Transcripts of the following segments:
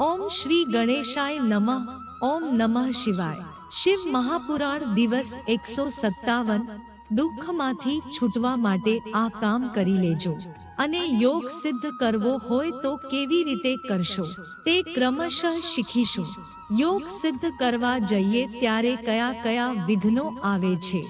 ઓમ શ્રી ગણેશાય નમઃ. ઓમ નમઃ શિવાય. શિવ મહાપુરાણ દિવસ એકસો સત્તાવન. દુઃખમાંથી છૂટવા માટે આ કામ કરી લેજો. અને યોગ સિદ્ધ કરવો હોય તો કેવી રીતે કરશો? તે ક્રમશઃ શીખીશું. યોગ સિદ્ધ કરવા જઈએ ત્યારે કયા કયા વિઘ્નો આવે છે?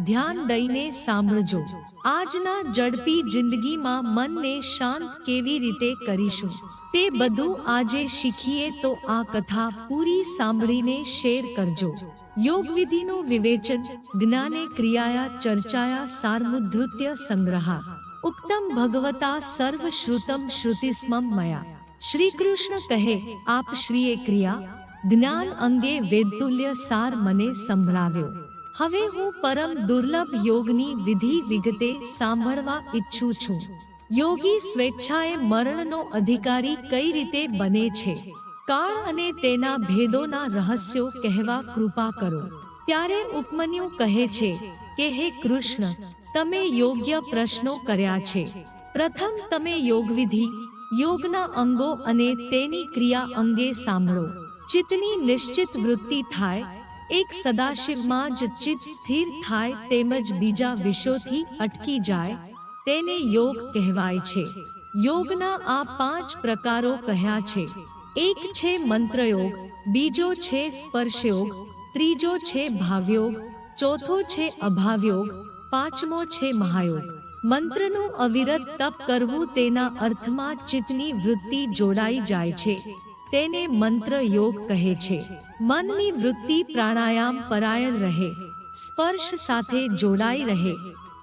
ધ્યાન દઈને સાંભળજો આજના ઝડપી જિંદગીમાં મનને શાંત કેવી રીતે કરીશું તે બધું આજે શીખીએ તો આ કથા પૂરી સાંભળીને શેર કરજો યોગ વિધિનું વિવેચન જ્ઞાને ક્રિયાયા ચર્ચાયા સારમુદ્ધૃત્ય સંગ્રહા ઉક્તમ ભગવતા સર્વ શ્રુતમ શ્રુતિસ્મમ મયા શ્રી કૃષ્ણ કહે આપ શ્રીએ ક્રિયા જ્ઞાન અંગે વેદતુલ્ય સાર મને સંભળાવ્યો હવે હું પરમ દુર્લભ યોગની વિધિ વિગતે સાંભળવા ઈચ્છું છું. યોગી સ્વેચ્છાએ મરણનો અધિકારી કઈ રીતે બને છે? કાળ અને તેના ભેદોના રહસ્યો કહેવા કૃપા કરો. ત્યારે ઉપમન્યુ કહે છે કે, હે કૃષ્ણ, તમે યોગ્ય પ્રશ્નો કર્યા છે. પ્રથમ તમે યોગવિધિ, યોગના અંગો અને તેની ક્રિયા અંગે સાંભળો. ચિત્તની નિશ્ચિત વૃત્તિ થાય એક સદાશિવમાં જ ચિત્ત સ્થિર થાય તેમજ બીજા વિષયોથી અટકી જાય, તેને યોગ કહેવાય છે. યોગના આ પાંચ પ્રકારો કહ્યા છે. એક છે મંત્રયોગ, બીજો છે સ્પર્શયોગ, ત્રીજો છે ભાવયોગ, ચોથો છે અભાવયોગ, પાંચમો છે મહાયોગ. મંત્રનું અવિરત તપ કરવું તેના અર્થમાં ચિત્તની વૃત્તિ જોડાઈ જાય છે. તેને મંત્ર યોગ કહે છે. મનની વૃત્તિ પ્રાણાયામ પરાયણ રહે. સ્પર્શ સાથે જોડાઈ રહે.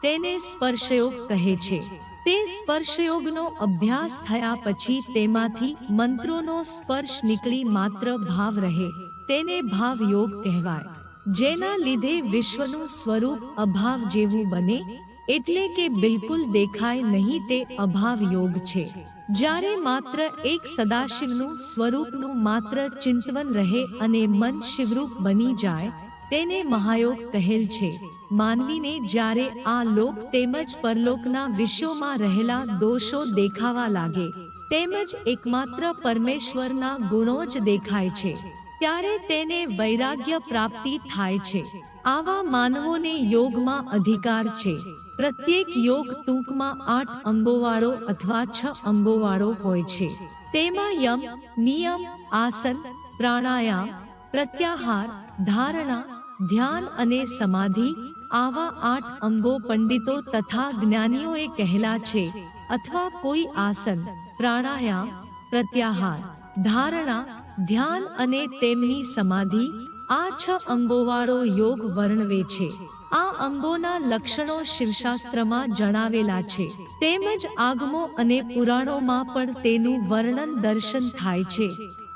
તેને સ્પર્શયોગ કહે છે. તે સ્પર્શયોગનો અભ્યાસ થયા પછી તેમાંથી મંત્રોનો સ્પર્શ નીકળી માત્ર ભાવ રહે. તેને ભાવ યોગ કહેવાય. જેના લીધે વિશ્વનું સ્વરૂપ અભાવ જેવું બને એટલે કે બિલકુલ દેખાય નહીં તે અભાવ યોગ છે. જ્યારે માત્ર એક સદાશિવનું સ્વરૂપનું માત્ર ચિંતવન રહે અને મન શિવરૂપ બની જાય, તેને મહાયોગ કહેલ છે. માનવીને જ્યારે આ લોક તેમજ પરલોકના વિશ્વમાં રહેલા દોષો દેખાવા લાગે, તેમજ એકમાત્ર પરમેશ્વરના ગુણો જ દેખાય છે. ત્યારે તેને વૈરાગ્ય પ્રાપ્તિ થાય છે. આવા માનવોને યોગમાં અધિકાર છે. પ્રત્યેક યોગ ટૂંકમાં આઠ અંબોવાળો અથવા છ અંબોવાળો હોય છે. તેમાં યમ, નિયમ, આસન, પ્રાણાયામ, પ્રત્યાહાર, ધારણા, ધ્યાન અને સમાધિ આવા આઠ અંગો પંડિતો તથા જ્ઞાનીઓએ કહેલા છે. અથવા કોઈ આસન, પ્રાણાયામ, પ્રત્યાહાર, ધારણા ધ્યાન અને તેમની સમાધિ આ છ અંગોવાળો યોગ વર્ણવે છે. આ અંગોના લક્ષણો શિવશાસ્ત્રમાં જણાવેલા છે. તેમજ આગમો અને પુરાણોમાં પણ તેનું વર્ણન દર્શન થાય છે.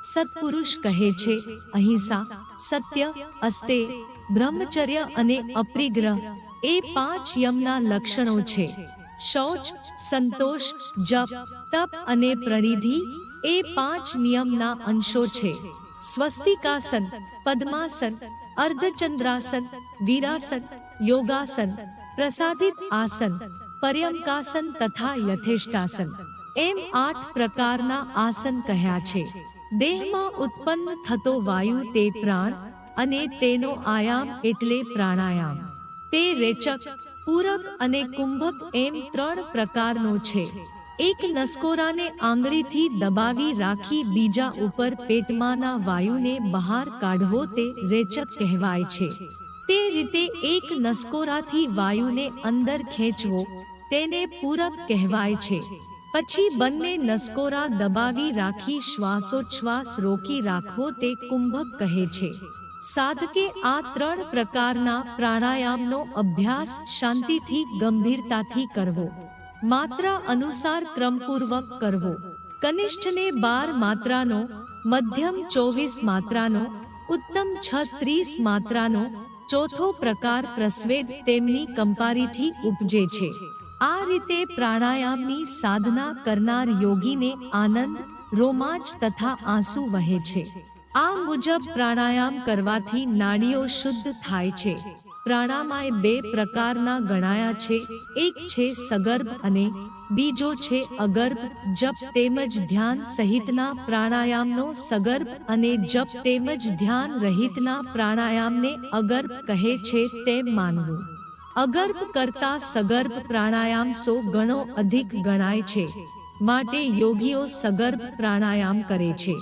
સત્પુરુષ કહે છે, અહિંસા, સત્ય, અસ્તે, બ્રહ્મચર્ય અને અપ્રિગ્રહ એ પાંચ યમના લક્ષણો છે. શૌચ, સંતોષ, જપ, તપ અને પ્રણિધિ એ પાંચ નિયમના અંશો છે. સ્વસ્તિકાસન પદ્માસન અર્ધચંદ્રાસન વીરાસન યોગાસન પ્રસાદિત આસન પર્યંકાસન તથા યથેષ્ટાસન. એમ આઠ પ્રકારના આસન કહ્યા છે. દેહમાં ઉત્પન્ન થતો વાયુ તે પ્રાણ અને તેનો આયામ એટલે પ્રાણાયામ. તે રેચક પૂરક અને કુંભક એમ ત્રણ પ્રકારનો છે. એક નસકોરાને આંગળીથી દબાવી રાખી બીજા ઉપર પેટમાંના વાયુને બહાર કાઢવો તે રેચક કહેવાય છે. તે રીતે એક નસકોરાથી વાયુને અંદર ખેંચવો તેને પૂરક કહેવાય છે. પછી બંને નસકોરા દબાવી રાખી શ્વાસોચ્છ્વાસ રોકી રાખવો તે કુંભક કહે છે. સાધકે આ ત્રણ પ્રકારના પ્રાણાયામનો અભ્યાસ શાંતિથી, ગંભીરતાથી કરવો. માત્રા અનુસાર ક્રમપૂર્વક કરવો. કનિષ્ઠને બાર માત્રાનો, મધ્યમ ચોવીસ માત્રાનો, ઉત્તમ છત્રીસ માત્રાનો ચોથો પ્રકાર પ્રસ્વેદ તેમની કંપારીથી ઉપજે છે. આ રીતે પ્રાણાયામની સાધના કરનાર યોગીને આનંદ, રોમાંચ તથા આંસુ વહે છે. આ મુજબ પ્રાણાયામ કરવાથી નાડીઓ શુદ્ધ થાય છે. પ્રાણામાય બે પ્રકારના ગણાયા છે. એક છે સગર્ભ અને બીજો છે અગર્ભ. જપ તેમજ ધ્યાન સહિતના પ્રાણાયામનો સગર્ભ અને જપ તેમજ ધ્યાન રહિતના પ્રાણાયામને અગર્ભ કહે છે તેમ માનવું. અગર્ભ કરતા સગર્ભ પ્રાણાયામ સો ગણો અધિક ગણાય છે. માટે યોગીઓ સગર્ભ પ્રાણાયામ કરે છે.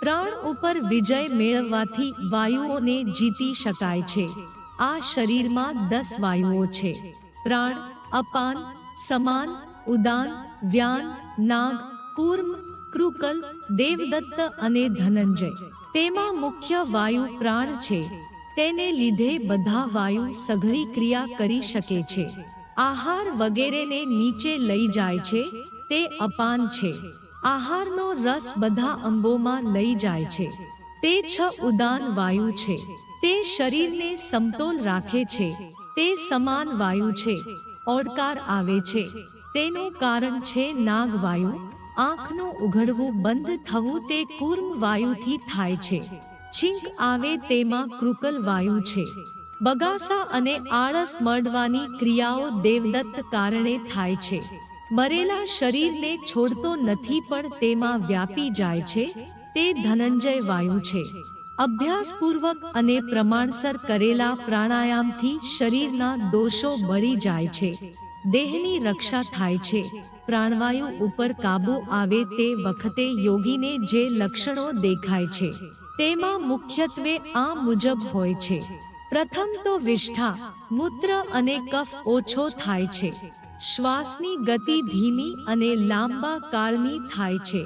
પ્રાણ ઉપર વિજય મેળવવાથી વાયુઓને જીતી શકાય છે. આ શરીરમાં દસ વાયુઓ છે. પ્રાણ, અપાન, સમાન, ઉદાન, વ્યાન, નાગ, કૂર્મ, કૃકલ, દેવદત્ત અને ધનંજય. તેમાં મુખ્ય વાયુ પ્રાણ છે. તેને લીધે બધા વાયુ સઘળી ક્રિયા કરી શકે છે. આહાર વગેરેને નીચે લઈ જાય છે. તે અપાન છે. આહારનો રસ બધા અંબોમાં લઈ જાય છે. તે છ ઉદાન વાયુ છે. તે શરીરને સમતોલ રાખે છે. તે સમાન વાયુ છે. ઓડકાર આવે છે. તેનું કારણ છે નાગ વાયુ આંખનું ઉઘડવું બંધ થવું તે કુર્મ વાયુથી થાય છે. છીંક આવે તેમાં કૃકલ વાયુ છે. બગાસા અને આળસ મળવાની ક્રિયાઓ દેવદત્ત કારણે થાય છે. મરેલા શરીરને છોડતો નથી પણ તેમાં વ્યાપી જાય છે. તે ધનંજય વાયુ છે. અભ્યાસપૂર્વક અને પ્રમાણસર કરેલા પ્રાણાયામથી શરીરના દોષો બળી જાય છે. દેહની રક્ષા થાય છે. પ્રાણવાયુ ઉપર કાબુ આવે તે વખતે યોગીને જે લક્ષણો દેખાય છે, તેમાં મુખ્યત્વે આ મુજબ હોય છે. પ્રથમ તો વિષ્ઠા, મૂત્ર અને કફ ઓછો થાય છે. શ્વાસની ગતિ ધીમી અને લાંબા કાળની થાય છે.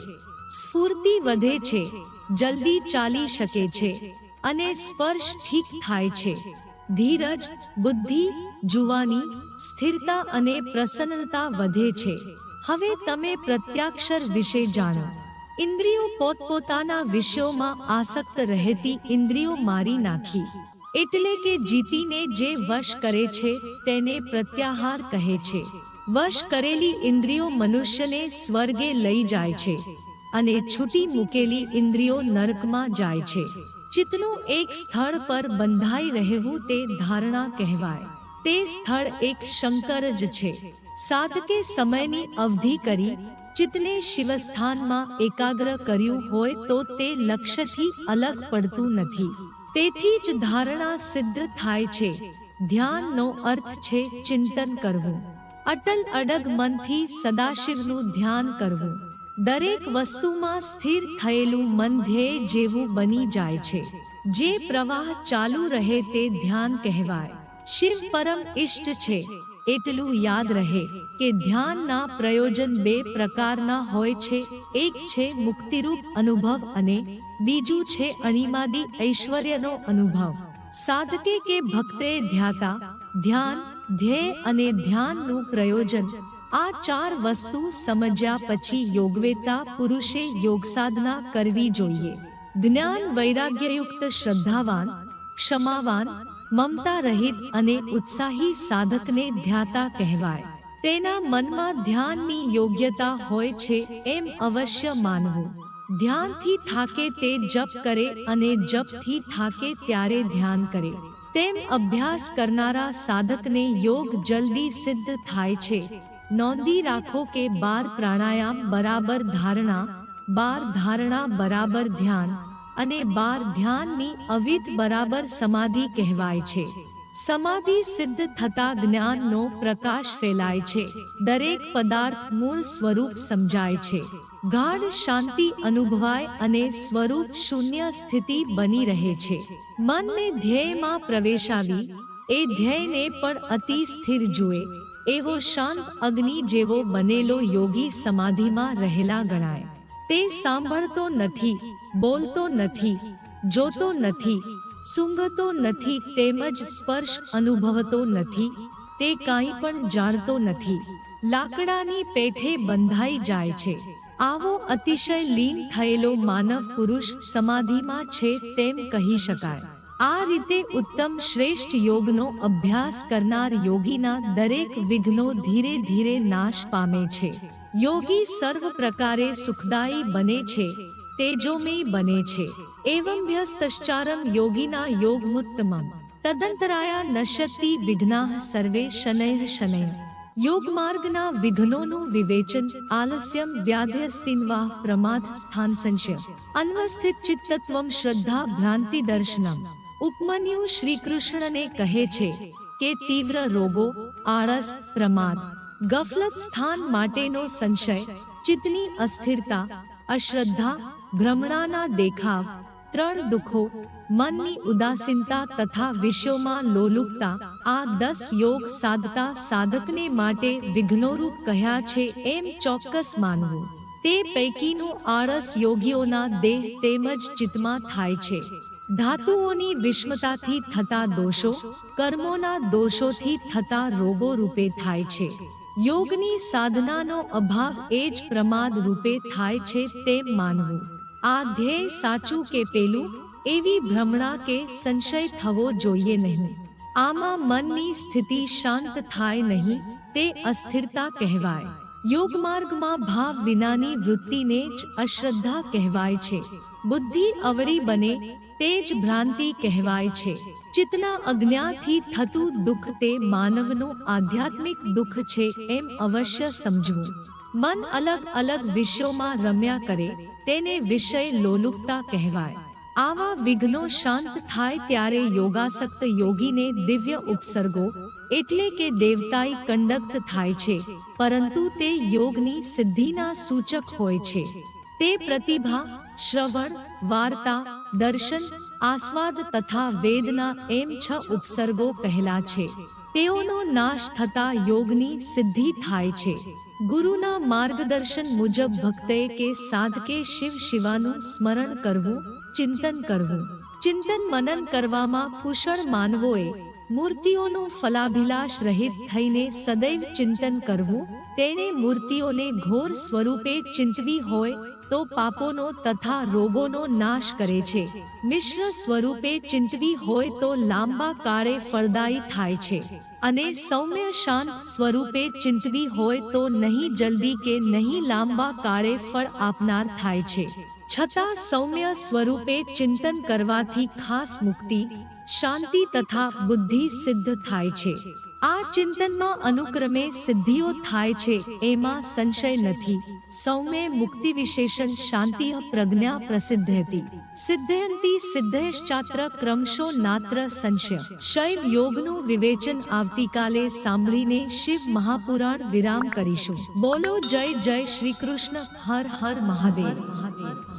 સ્ફૂર્તિ વધે છે. જલ્દી ચાલી શકે છે અને સ્પર્શ ઠીક થાય છે. ધીરજ, બુદ્ધિ, જુવાની સ્થિરતા અને પ્રસન્નતા વધે છે. હવે તમે પ્રત્યાક્ષર વિશે જાણો. ઇન્દ્રિયો પોતપોતાના વિષયોમાં આસક્ત રહેતી ઇન્દ્રિયો મારી નાખી. એટલે કે જીતીને જે વશ કરે છે તેને પ્રત્યાહાર કહે છે. વશ કરેલી ઇન્દ્રિયો મનુષ્યને સ્વર્ગે લઈ જાય છે. અને છૂટી મૂકેલી ઇન્દ્રિયો નરકમાં જાય છે. ચિત્તનું એક સ્થળ પર બંધાઈ રહેવું તે ધારણા કહેવાય. તે સ્થળ એક શંકર જ છે. સાધકે સમયની અવધિ કરી ચિત્તને શિવસ્થાનમાં એકાગ્ર કર્યું હોય તો તે લક્ષ્યથી અલગ પડતું નથી. તેથી જ ધારણા સિદ્ધ થાય છે. ધ્યાનનો અર્થ છે ચિંતન કરવું. અટલ અડગ મનથી સદાશિવનું ધ્યાન કરવું. દરેક વસ્તુમાં સ્થિર થયેલું મન ધ્યેય જેવું બની જાય છે. જે પ્રવાહ ચાલુ રહે તે ધ્યાન કહેવાય. શિવ પરમ ઇષ્ટ છે. એટલું યાદ રહે કે ધ્યાનના પ્રયોજન બે પ્રકારના હોય છે. એક છે મુક્તિરૂપ અનુભવ અને બીજું છે અણિમાદી ઐશ્વર્યનો અનુભવ. સાધકે કે ભક્તે ધ્યાતા, ધ્યાન, ધ્યેય અને ધ્યાનનું પ્રયોજન આ ચાર વસ્તુ સમજ્યા પછી યોગવેતા પુરુષે યોગ સાધના કરવી જોઈએ. જ્ઞાન વૈરાગ્યયુક્ત શ્રદ્ધાવાન, ક્ષમાવાન, મમતા રહિત અને ઉત્સાહી સાધકને ધ્યાતા કહેવાય. તેના મનમાં ધ્યાનની યોગ્યતા હોય છે એમ અવશ્ય માનવું. ધ્યાનથી થાકે તે જપ કરે અને જપથી થાકે ત્યારે ધ્યાન કરે. તેમ અભ્યાસ કરનારા સાધકને યોગ જલ્દી સિદ્ધ થાય છે. નોંધી રાખો કે બાર પ્રાણાયામ બરાબર ધારણા, બાર ધારણા બરાબર ધ્યાન અને બાર ધ્યાનની અવિત બરાબર સમાધિ કહેવાય છે. સમાધિ સિદ્ધ થતા જ્ઞાનનો પ્રકાશ ફેલાય છે. દરેક પદાર્થ મૂળ સ્વરૂપ સમજાય છે. ગાઢ શાંતિ અનુભવાય અને સ્વરૂપ શૂન્ય સ્થિતિ બની રહે છે. મનને ધ્યેયમાં પ્રવેશાવી, એ ધ્યેયને પણ અતિ સ્થિર જુએ. એવો શાંત અગ્નિ જેવો બનેલો યોગી સમાધિમાં રહેલા ગણાય. તે સાંભળતો નથી, બોલતો નથી, જોતો નથી, સૂંઘતો નથી, તેમજ સ્પર્શ અનુભવતો નથી, તે કાંઈ પણ જાણતો નથી. લાકડાની પેઠે બંધાઈ જાય છે. આવો અતિશય લીન થયેલો માનવ પુરુષ સમાધિમાં છે તેમ કહી શકાય. આ રીતે ઉત્તમ શ્રેષ્ઠ યોગનો અભ્યાસ કરનાર યોગીના દરેક વિઘ્નો ધીરે ધીરે નાશ પામે છે. યોગી સર્વ પ્રકારે સુખદાયી બને છે, તેજોમય બને છે. એવંભ્યસ્તશ્ચારમ યોગીના યોગમુત્તમમ. તદંતરાયા નશ્યતિ વિઘ્નાઃ સર્વે શનૈઃ શનૈઃ. યોગમાર્ગના વિઘ્નોનું વિવેચન આલસ્યમ વ્યાધ્યસ્તિન્વા પ્રમાદ સ્થાન સંશય. અન્વસ્થિત ચિત્તત્વમ શ્રદ્ધા ભ્રાંતિ દર્શનમ. ઉપમન્યુ શ્રી કૃષ્ણને કહે છે કે તીવ્ર રોગો, આળસ, પ્રમાદ, ગફલત સ્થાન માટેનો સંશય, ચિત્તની અસ્થિરતા, અશ્રદ્ધા, ભ્રમણાના દેખાવ, ત્રણ દુઃખો, મનની ઉદાસીનતા તથા વિષયોમાં લોલુપતા, આ દસ યોગ સાધતા સાધકને માટે વિઘ્નોરૂપ કહ્યા છે એમ ચોક્કસ માનવું. તે પૈકીનું આળસ યોગીઓના દેહ તેમજ ચિત્તમાં થાય છે. ધાતુઓની વિષમતાથી થતા દોષો કર્મોના દોષોથી થતા રોગો રૂપે થાય છે. યોગની સાધનાનો અભાવ એ જ પ્રમાદ રૂપે થાય છે તેમ માનવું. આ ધ્યેય સાચું કે પેલું એવી ભ્રમણા કે સંશય થવો જોઈએ નહીં. આમાં મનની સ્થિતિ શાંત થાય નહીં તે અસ્થિરતા કહેવાય. યોગ માર્ગમાં ભાવ વિનાની વૃત્તિને જ અશ્રદ્ધા કહેવાય છે. બુદ્ધિ અવળી બને તે જ ભ્રાંતિ કહેવાય છે. ચિત્તના અજ્ઞાથી થતું દુઃખ તે માનવનું આધ્યાત્મિક દુઃખ છે એમ અવશ્ય સમજવું. મન અલગ અલગ વિષયોમાં રમ્યા કરે તેને વિષય લોલુપતા કહેવાય. આવા વિઘ્નો શાંત થાય ત્યારે યોગાસક્ત યોગીને દિવ્ય ઉપસર્ગો એટલે કે દેવતાઈ કંડક્ત થાય છે, પરંતુ તે યોગની સિદ્ધિના સૂચક હોય છે. તે પ્રતિભા, શ્રવણ, વાર્તા દર્શન, આસ્વાદ તથા વેદના એમ છ ઉપસર્ગો પહેલા છે. તેઓનો નાશ થતા યોગની સિદ્ધિ થાય છે. ગુરુના માર્ગદર્શન મુજબ ભક્તે કે સાધકે શિવ શિવાનું સ્મરણ કરવું, ચિંતન કરવું. ચિંતન મનન કરવામાં કુશળ માનવોએ મૂર્તિઓનું ફલાભિલાષ રહિત થઈને સદૈવ ચિંતન કરવું, તેણે મૂર્તિઓને ઘોર સ્વરૂપે ચિંતવી હોય તો પાપોનો તથા રોગોનો નાશ કરે છે. મિશ્ર સ્વરૂપે ચિંતવી હોય તો લાંબા કાળે ફળદાયી થાય છે. અને સૌમ્ય શાંત સ્વરૂપે ચિંતવી હોય તો નહીં જલ્દી કે નહીં લાંબા કાળે ફળ આપનાર થાય છે. છતાં સૌમ્ય સ્વરૂપે ચિંતન કરવાથી ખાસ મુક્તિ, શાંતિ તથા બુદ્ધિ સિદ્ધ થાય છે. આ ચિંતનમાં અનુક્રમે સિદ્ધિઓ થાય છે, એમાં સંશય નથી. સૌમ્ય મુક્તિ વિશેષણ શાંતિ પ્રજ્ઞા પ્રસિદ્ધ હતી. સિદ્ધયંતી સિદ્ધયશ્ચાત્ર ક્રમશો નાત્ર સંશય. શૈવ યોગનું વિવેચન આવતીકાલે સાંભળીને શિવ મહાપુરાણ વિરામ કરીશું. બોલો જય જય શ્રી કૃષ્ણ, હર હર મહાદેવ મહાદેવ.